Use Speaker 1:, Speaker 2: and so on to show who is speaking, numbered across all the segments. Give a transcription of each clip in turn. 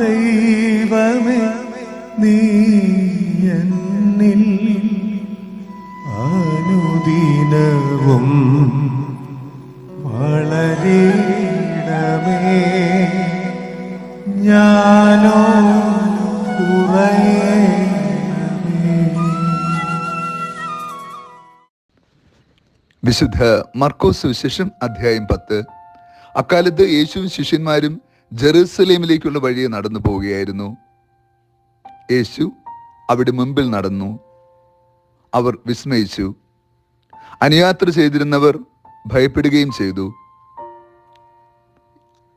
Speaker 1: ദൈവമേ നീ എന്നിൽ അനുദിനവും വളരിടമേ ഞാനോ കുറയണമേ
Speaker 2: വിശുദ്ധ മർക്കോസ് സുവിശേഷം അധ്യായം പത്ത്. അക്കാലത്ത് യേശുവും ശിഷ്യന്മാരും ജെറൂസലേമിലേക്കുള്ള വഴിയെ നടന്നു പോവുകയായിരുന്നു. യേശു അവിടെ മുമ്പിൽ നടന്നു. അവർ വിസ്മയിച്ചു. അനുയാത്ര ചെയ്തിരുന്നവർ ഭയപ്പെടുകയും ചെയ്തു.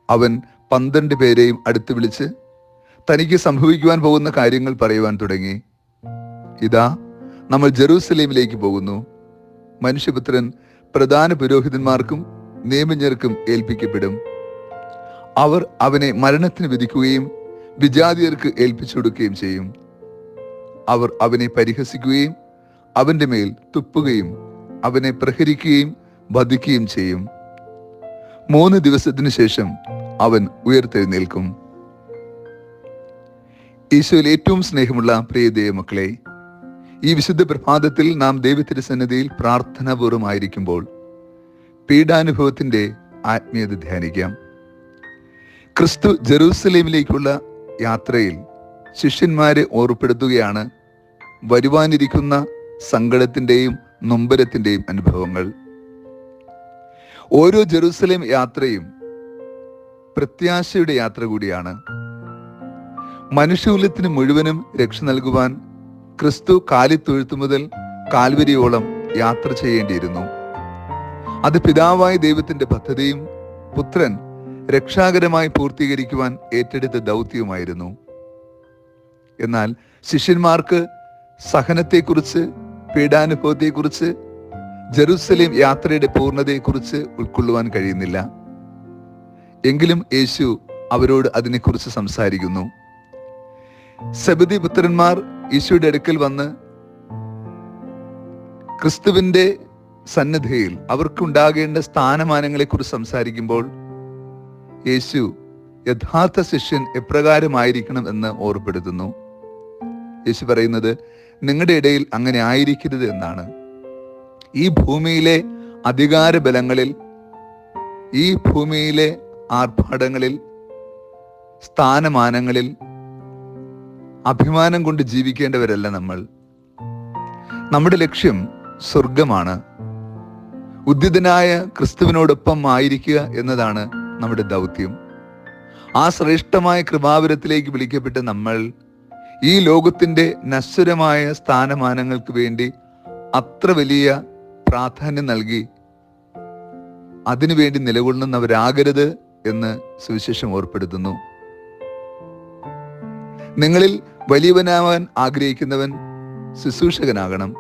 Speaker 2: അവൻ പന്ത്രണ്ട് പേരെയും അടുത്ത് വിളിച്ച് തനിക്ക് സംഭവിക്കുവാൻ പോകുന്ന കാര്യങ്ങൾ പറയുവാൻ തുടങ്ങി. ഇതാ നമ്മൾ ജെറൂസലേമിലേക്ക് പോകുന്നു. മനുഷ്യപുത്രൻ പ്രധാന പുരോഹിതന്മാർക്കും നിയമജ്ഞർക്കും ഏൽപ്പിക്കപ്പെടും. അവർ അവനെ മരണത്തിന് വിധിക്കുകയും വിജാതിയർക്ക് ഏൽപ്പിച്ചു കൊടുക്കുകയും ചെയ്യും. അവർ അവനെ പരിഹസിക്കുകയും അവന്റെ മേൽ തുപ്പുകയും അവനെ പ്രഹരിക്കുകയും വധിക്കുകയും ചെയ്യും. മൂന്ന് ദിവസത്തിനു ശേഷം അവൻ ഉയർത്തെഴുന്നേൽക്കും. ഈശോയിൽ ഏറ്റവും സ്നേഹമുള്ള പ്രിയ ദൈവമക്കളെ ഈ വിശുദ്ധ പ്രഭാതത്തിൽ നാം ദൈവത്തിരുസന്നിധിയിൽ പ്രാർത്ഥനാപൂർവമായിരിക്കുമ്പോൾ പീഡാനുഭവത്തിന്റെ ആത്മീയത ധ്യാനിക്കാം. ക്രിസ്തു ജെറൂസലേമിലേക്കുള്ള യാത്രയിൽ ശിഷ്യന്മാരെ ഓർപ്പെടുത്തുകയാണ് വരുവാനിരിക്കുന്ന സങ്കടത്തിന്റെയും നൊമ്പരത്തിന്റെയും അനുഭവങ്ങൾ. ഓരോ ജെറൂസലേം യാത്രയും പ്രത്യാശയുടെ യാത്ര കൂടിയാണ്. മനുഷ്യകുലത്തിന് മുഴുവനും രക്ഷ നൽകുവാൻ ക്രിസ്തു കാലിത്തൊഴുത്തു മുതൽ കാൽവരിയോളം യാത്ര ചെയ്യേണ്ടിയിരുന്നു. അത് പിതാവായ ദൈവത്തിന്റെ പദ്ധതിയും പുത്രൻ രക്ഷാകരമായി പൂർത്തീകരിക്കുവാൻ ഏറ്റെടുത്ത ദൗത്യവുമായിരുന്നു. എന്നാൽ ശിഷ്യന്മാർക്ക് സഹനത്തെക്കുറിച്ച് പീഡാനുഭവത്തെക്കുറിച്ച് ജെറുസലേം യാത്രയുടെ പൂർണതയെക്കുറിച്ച് ഉൾക്കൊള്ളുവാൻ കഴിയുന്നില്ല. എങ്കിലും യേശു അവരോട് അതിനെക്കുറിച്ച് സംസാരിക്കുന്നു. സബദി പുത്രന്മാർ ഈശോയുടെ അടുക്കൽ വന്ന് ക്രിസ്തുവിന്റെ സന്നദ്ധയിൽ അവർക്കുണ്ടാകേണ്ട സ്ഥാനമാനങ്ങളെക്കുറിച്ച് സംസാരിക്കുമ്പോൾ യേശു യഥാർത്ഥ ശിഷ്യൻ എപ്രകാരമായിരിക്കണം എന്ന് ഓർപ്പെടുത്തുന്നു. യേശു പറയുന്നത് നിങ്ങളുടെ ഇടയിൽ അങ്ങനെ ആയിരിക്കരുത് എന്നാണ്. ഈ ഭൂമിയിലെ അധികാര ബലങ്ങളിൽ ഈ ഭൂമിയിലെ ആർഭാടങ്ങളിൽ സ്ഥാനമാനങ്ങളിൽ അഭിമാനം കൊണ്ട് ജീവിക്കേണ്ടവരല്ല നമ്മൾ. നമ്മുടെ ലക്ഷ്യം സ്വർഗമാണ് ഉദ്യതനായ ക്രിസ്തുവിനോടൊപ്പം ആയിരിക്കുക എന്നതാണ് നമ്മുടെ ദൗത്യം. ആ ശ്രേഷ്ഠമായ കൃപാവരത്തിലേക്ക് വിളിക്കപ്പെട്ട നമ്മൾ ഈ ലോകത്തിന്റെ നശ്വരമായ സ്ഥാനമാനങ്ങൾക്ക് വേണ്ടി അത്ര വലിയ പ്രാധാന്യം നൽകി അതിനുവേണ്ടി നിലകൊള്ളുന്നവരാകരുത് എന്ന് സുവിശേഷം ഓർപ്പെടുത്തുന്നു. നിങ്ങളിൽ വലിയവനാവാൻ ആഗ്രഹിക്കുന്നവൻ ശുശ്രൂഷകനാകണം.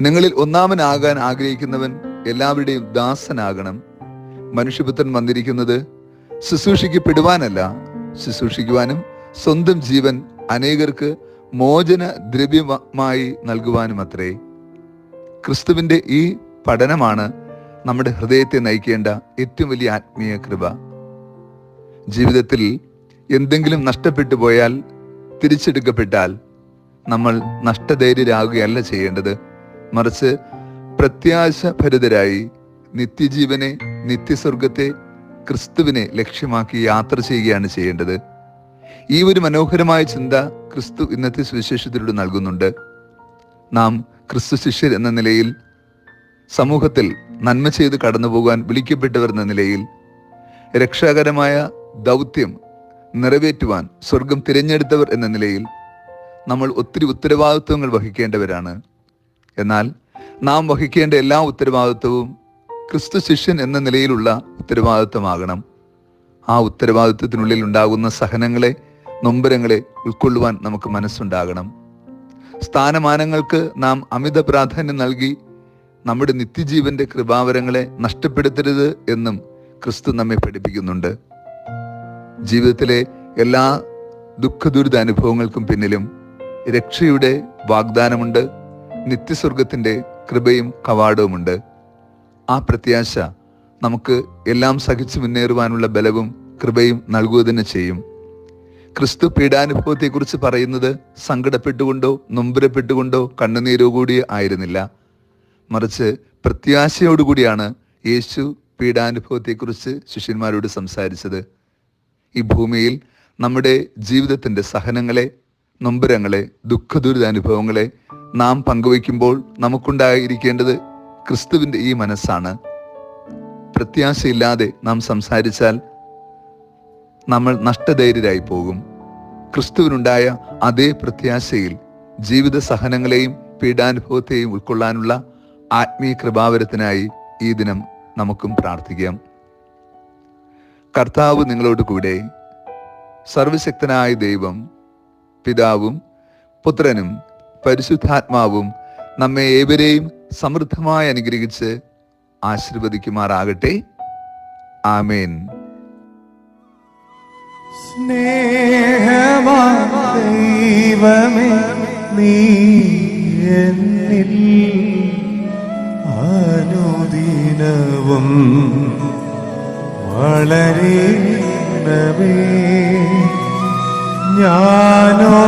Speaker 2: നിങ്ങളിൽ ഒന്നാമനാകാൻ ആഗ്രഹിക്കുന്നവൻ എല്ലാവരുടെയും ദാസനാകണം. മനുഷ്യപുത്രൻ വന്നിരിക്കുന്നത് ശുശ്രൂഷിക്കപ്പെടുവാനല്ല. ശുശ്രൂഷിക്കുവാനും സ്വന്തം ജീവൻ അനേകർക്ക് മോചന ദ്രവ്യമായി നൽകുവാനും അത്രേ ക്രിസ്തുവിന്റെ ഈ പഠനമാണ് നമ്മുടെ ഹൃദയത്തെ നയിക്കേണ്ട ഏറ്റവും വലിയ ആത്മീയ കൃപ. ജീവിതത്തിൽ എന്തെങ്കിലും നഷ്ടപ്പെട്ടു പോയാൽ തിരിച്ചെടുക്കപ്പെട്ടാൽ നമ്മൾ നഷ്ടധൈര്യരാകുകയല്ല ചെയ്യേണ്ടത്. മറിച്ച് പ്രത്യാശഭരിതരായി നിത്യജീവനെ നിത്യസ്വർഗത്തെ ക്രിസ്തുവിനെ ലക്ഷ്യമാക്കി യാത്ര ചെയ്യുകയാണ് ചെയ്യേണ്ടത്. ഈ ഒരു മനോഹരമായ ചിന്ത ക്രിസ്തു ഇന്നത്തെ സുവിശേഷത്തിലൂടെ നൽകുന്നുണ്ട്. നാം ക്രിസ്തു ശിഷ്യർ എന്ന നിലയിൽ സമൂഹത്തിൽ നന്മ ചെയ്ത് കടന്നു പോകാൻ വിളിക്കപ്പെട്ടവർ എന്ന നിലയിൽ രക്ഷാകരമായ ദൗത്യം നിറവേറ്റുവാൻ സ്വർഗം തിരഞ്ഞെടുത്തവർ എന്ന നിലയിൽ നമ്മൾ ഒത്തിരി ഉത്തരവാദിത്വങ്ങൾ വഹിക്കേണ്ടവരാണ്. എന്നാൽ നാം വഹിക്കേണ്ട എല്ലാ ഉത്തരവാദിത്വവും ക്രിസ്തു ശിഷ്യൻ എന്ന നിലയിലുള്ള ഉത്തരവാദിത്വമാകണം. ആ ഉത്തരവാദിത്വത്തിനുള്ളിൽ ഉണ്ടാകുന്ന സഹനങ്ങളെ നൊമ്പരങ്ങളെ ഉൾക്കൊള്ളുവാൻ നമുക്ക് മനസ്സുണ്ടാകണം. സ്ഥാനമാനങ്ങൾക്ക് നാം അമിത പ്രാധാന്യം നൽകി നമ്മുടെ നിത്യജീവന്റെ കൃപാവരങ്ങളെ നഷ്ടപ്പെടുത്തരുത് എന്നും ക്രിസ്തു നമ്മെ പഠിപ്പിക്കുന്നുണ്ട്. ജീവിതത്തിലെ എല്ലാ ദുഃഖദുരിത അനുഭവങ്ങൾക്കും പിന്നിലും രക്ഷയുടെ വാഗ്ദാനമുണ്ട്. നിത്യസ്വർഗത്തിന്റെ കൃപയും കവാടവുമുണ്ട്. ആ പ്രത്യാശ നമുക്ക് എല്ലാം സഹിച്ചു മുന്നേറുവാനുള്ള ബലവും കൃപയും നൽകുക തന്നെ ചെയ്യും. ക്രിസ്തു പീഡാനുഭവത്തെക്കുറിച്ച് പറയുന്നത് സങ്കടപ്പെട്ടുകൊണ്ടോ നൊമ്പരപ്പെട്ടുകൊണ്ടോ കണ്ണുനീരോകൂടി ആയിരുന്നില്ല. മറിച്ച് പ്രത്യാശയോടുകൂടിയാണ് യേശു പീഡാനുഭവത്തെക്കുറിച്ച് ശിഷ്യന്മാരോട് സംസാരിച്ചത്. ഈ ഭൂമിയിൽ നമ്മുടെ ജീവിതത്തിന്റെ സഹനങ്ങളെ നൊമ്പരങ്ങളെ ദുഃഖദുരിതാനുഭവങ്ങളെ നാം പങ്കുവയ്ക്കുമ്പോൾ നമുക്കുണ്ടായിരിക്കേണ്ടത് ക്രിസ്തുവിന്റെ ഈ മനസ്സാണ്. പ്രത്യാശയില്ലാതെ നാം സംസാരിച്ചാൽ നമ്മൾ നഷ്ടധൈര്യരായി പോകും ക്രിസ്തുവിനുണ്ടായ അതേ പ്രത്യാശയിൽ ജീവിത സഹനങ്ങളെയും പീഡാനുഭവത്തെയും ഉൾക്കൊള്ളാനുള്ള ആത്മീയ കൃപാവരത്തിനായി ഈ ദിനം നമുക്കും പ്രാർത്ഥിക്കാം. കർത്താവ് നിങ്ങളോട് കൂടെ സർവശക്തനായ ദൈവം പിതാവും പുത്രനും പരിശുദ്ധാത്മാവും നമ്മെ ഏവരെയും സമൃദ്ധമായി അനുഗ്രഹിച്ച് ആശീർവദിക്കുമാറാകട്ടെ. ആമേൻ.
Speaker 1: സ്നേഹമാം ദൈവമേ നീ എന്നിൽ അനുദിനവും വളരണമേ ഞാനോ